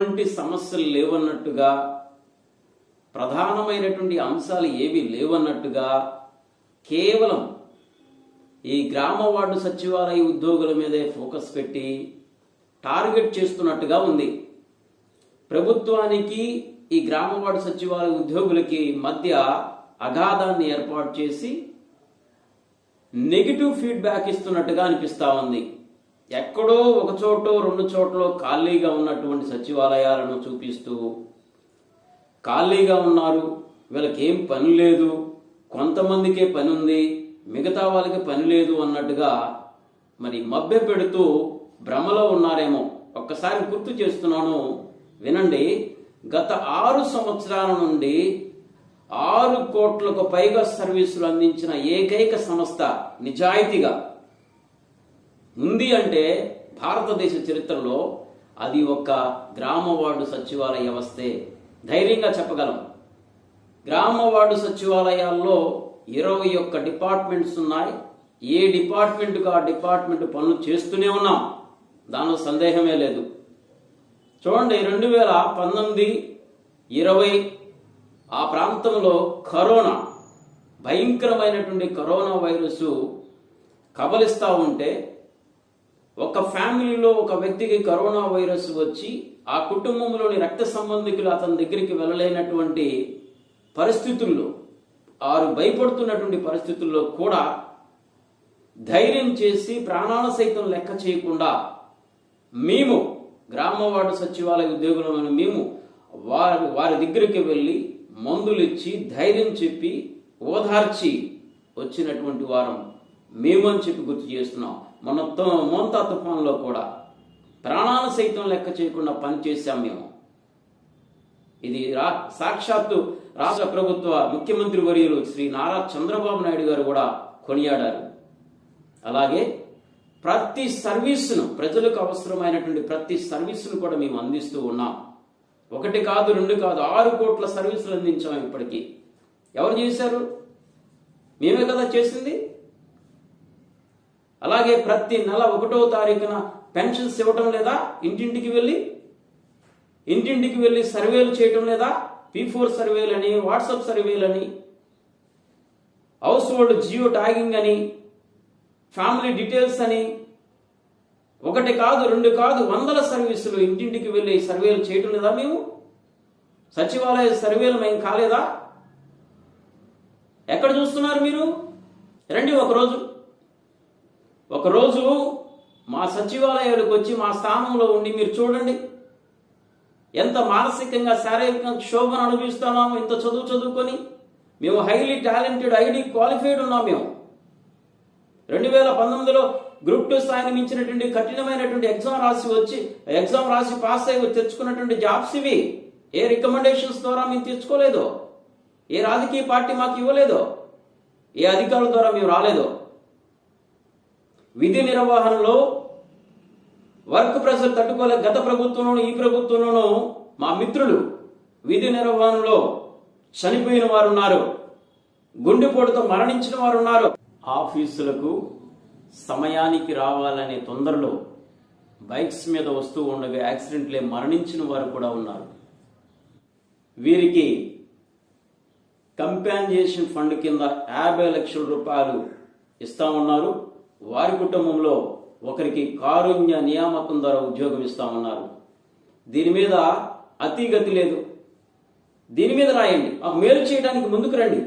ఎటువంటి సమస్యలు లేవన్నట్టుగా ప్రధానమైనటువంటి అంశాలు ఏవి లేవన్నట్టుగా కేవలం ఈ గ్రామ వార్డు సచివాలయ ఉద్యోగుల మీదే ఫోకస్ పెట్టి టార్గెట్ చేస్తున్నట్టుగా ఉంది. ప్రభుత్వానికి ఈ గ్రామ వార్డు సచివాలయ ఉద్యోగులకి మధ్య అగాధాన్ని ఏర్పాటు చేసి నెగిటివ్ ఫీడ్బ్యాక్ ఇస్తున్నట్టుగా అనిపిస్తా ఉంది. ఎక్కడో ఒక చోట రెండు చోట్ల ఖాళీగా ఉన్నటువంటి సచివాలయాలను చూపిస్తూ ఖాళీగా ఉన్నారు. వీళ్ళకేం పని లేదు. కొంతమందికే పని ఉంది. మిగతా వాళ్ళకి పని లేదు అన్నట్టుగా మరి మభ్య పెడుతూ భ్రమలో ఉన్నారేమో. ఒక్కసారి గుర్తు చేస్తున్నాను. వినండి. గత ఆరు సంవత్సరాల నుండి ఆరు కోట్లకు పైగా సర్వీసులు అందించిన ఏకైక సంస్థ నిజాయితీగా ఉంది అంటే భారతదేశ చరిత్రలో అది ఒక గ్రామ వార్డు సచివాలయ వ్యవస్థే. ధైర్యంగా చెప్పగలం. గ్రామ వార్డు సచివాలయాల్లో ఇరవై ఒక్క డిపార్ట్మెంట్స్ ఉన్నాయి. ఏ డిపార్ట్మెంట్కు ఆ డిపార్ట్మెంట్ పనులు చేస్తూనే ఉన్నాం. దానిలో సందేహమే లేదు. చూడండి రెండు వేల పంతొమ్మిది ఇరవై ఆ ప్రాంతంలో కరోనా భయంకరమైనటువంటి కరోనా వైరస్ కబలిస్తూ ఉంటే ఒక ఫ్యామిలీలో ఒక వ్యక్తికి కరోనా వైరస్ వచ్చి ఆ కుటుంబంలోని రక్త సంబంధికులు అతని దగ్గరికి వెళ్ళలేనటువంటి పరిస్థితుల్లో వారు భయపడుతున్నటువంటి పరిస్థితుల్లో కూడా ధైర్యం చేసి ప్రాణాల సైతం లెక్క చేయకుండా మేము గ్రామ వార్డు సచివాలయ ఉద్యోగులమైన మేము వారి వారి దగ్గరికి వెళ్ళి మందులు ఇచ్చి ధైర్యం చెప్పి ఓదార్చి వచ్చినటువంటి వారం మేము అని చెప్పి గుర్తు చేస్తున్నాం. మొన్న మోంతా తుఫాన్లో కూడా ప్రాణాలు సైతం లెక్క చేయకుండా పనిచేశాం మేము. ఇది రా సాక్షాత్తు రాష్ట్ర ప్రభుత్వ ముఖ్యమంత్రి వర్యులు శ్రీ నారా చంద్రబాబు నాయుడు గారు కూడా కొనియాడారు. అలాగే ప్రతి సర్వీసును ప్రజలకు అవసరమైనటువంటి ప్రతి సర్వీసును కూడా మేము అందిస్తూ ఉన్నాం. ఒకటి కాదు రెండు కాదు ఆరు కోట్ల సర్వీసులు అందించాం ఇప్పటికీ. ఎవరు చేశారు? మేమే కదా చేసింది? అలాగే ప్రతి నెల ఒకటో తారీఖున పెన్షన్స్ ఇవ్వటం లేదా ఇంటింటికి వెళ్ళి ఇంటింటికి వెళ్ళి సర్వేలు చేయటం లేదా పీ ఫోర్ అని వాట్సాప్ సర్వేలని హౌస్ హోల్డ్ జియో ట్యాగింగ్ అని ఫ్యామిలీ డీటెయిల్స్ అని ఒకటి కాదు రెండు కాదు వందల సర్వీసులు ఇంటింటికి వెళ్ళి సర్వేలు చేయటం లేదా మేము? సచివాలయ సర్వేలు మేము కాలేదా? ఎక్కడ చూస్తున్నారు మీరు? రండి ఒకరోజు. ఒకరోజు మా సచివాలయాలకు వచ్చి మా స్థానంలో ఉండి మీరు చూడండి. ఎంత మానసికంగా శారీరకంగా క్షోభను అనుభవిస్తున్నాము ఇంత చదువు చదువుకొని మేము హైలీ టాలెంటెడ్ ఐడి క్వాలిఫైడ్ ఉన్నాం మేము. రెండు వేల పంతొమ్మిదిలో గ్రూప్ టూ స్థాయిని మించినటువంటి కఠినమైనటువంటి ఎగ్జామ్ రాసి వచ్చి ఎగ్జామ్ రాసి పాస్ అయ్యి తెచ్చుకున్నటువంటి జాబ్స్ ఇవి. ఏ రికమెండేషన్స్ ద్వారా మేము తెచ్చుకోలేదు ఏ రాజకీయ పార్టీ మాకు ఇవ్వలేదు? ఏ అధికారుల ద్వారా మేము రాలేదు? విధి నిర్వహణలో వర్క్ ప్రెషర్ తట్టుకోలేక గత ప్రభుత్వంలోనూ ఈ ప్రభుత్వంలోనూ మా మిత్రులు విధి నిర్వహణలో చనిపోయిన వారు ఉన్నారు గుండెపోటుతో మరణించిన వారు ఉన్నారు ఆఫీసులకు సమయానికి రావాలనే తొందరలో బైక్స్ మీద వస్తూ ఉండగా యాక్సిడెంట్లే మరణించిన వారు కూడా ఉన్నారు. వీరికి కంపాన్జేషన్ ఫండ్ కింద యాభై లక్షల రూపాయలు ఇస్తా ఉన్నారు. వారి కుటుంబంలో ఒకరికి కారుణ్య నియామకం ద్వారా ఉద్యోగం ఇస్తా ఉన్నారు దీని మీద అతిగతి లేదు. దీని మీద రాయండి. మాకు మేలు చేయడానికి ముందుకు రండి.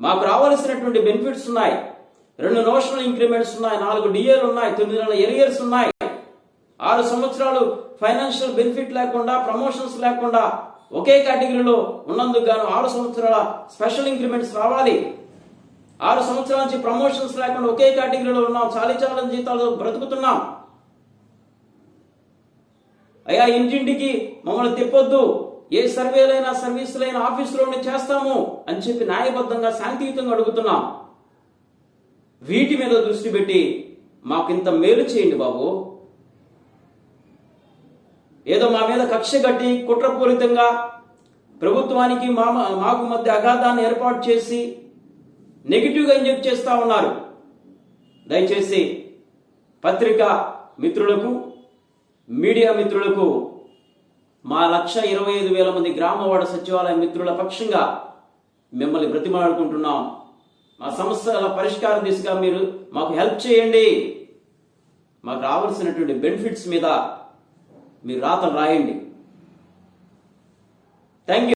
మాకు రావాల్సినటువంటి బెనిఫిట్స్ ఉన్నాయి. రెండు నోషనల్ ఇంక్రిమెంట్స్ ఉన్నాయి నాలుగు డిఏలు ఉన్నాయి తొమ్మిది నెలల ఎరియర్స్ ఉన్నాయి. ఆరు సంవత్సరాలు ఫైనాన్షియల్ బెనిఫిట్ లేకుండా ప్రమోషన్స్ లేకుండా ఒకే కేటగిరీలో ఉన్నందుకు గాను ఆరు సంవత్సరాల స్పెషల్ ఇంక్రిమెంట్స్ రావాలి. ఆరు సంవత్సరాల నుంచి ప్రమోషన్స్ లేకుండా ఒకే కేటగిరీలో ఉన్నాం. చాలీ చాలని జీతాలు బ్రతుకుతున్నాం. అయ్యా ఇంటింటికి మమ్మల్ని తిప్పొద్దు. ఏ సర్వేలైనా సర్వీసులైనా ఆఫీసులోనే చేస్తాము అని చెప్పి న్యాయబద్ధంగా శాంతియుతంగా అడుగుతున్నాం. వీటి మీద దృష్టి పెట్టి మాకింత మేలు చేయండి బాబు. ఏదో మా మీద కక్ష కట్టి కుట్రపూరితంగా ప్రభుత్వానికి మా మాకు మధ్య అగాధాన్ని ఏర్పాటు చేసి నెగిటివ్గా ఇంజెక్ట్ చేస్తూ ఉన్నారు. దయచేసి పత్రికా మిత్రులకు మీడియా మిత్రులకు మా లక్ష ఇరవై ఐదు వేల మంది గ్రామవాడ సచివాలయ మిత్రుల పక్షంగా మిమ్మల్ని బ్రతిమాడుకుంటున్నాం మా సమస్యల పరిష్కారం దిశగా మీరు మాకు హెల్ప్ చేయండి. మాకు రావాల్సినటువంటి బెనిఫిట్స్ మీద మీరు రాతలు రాయండి. Thank you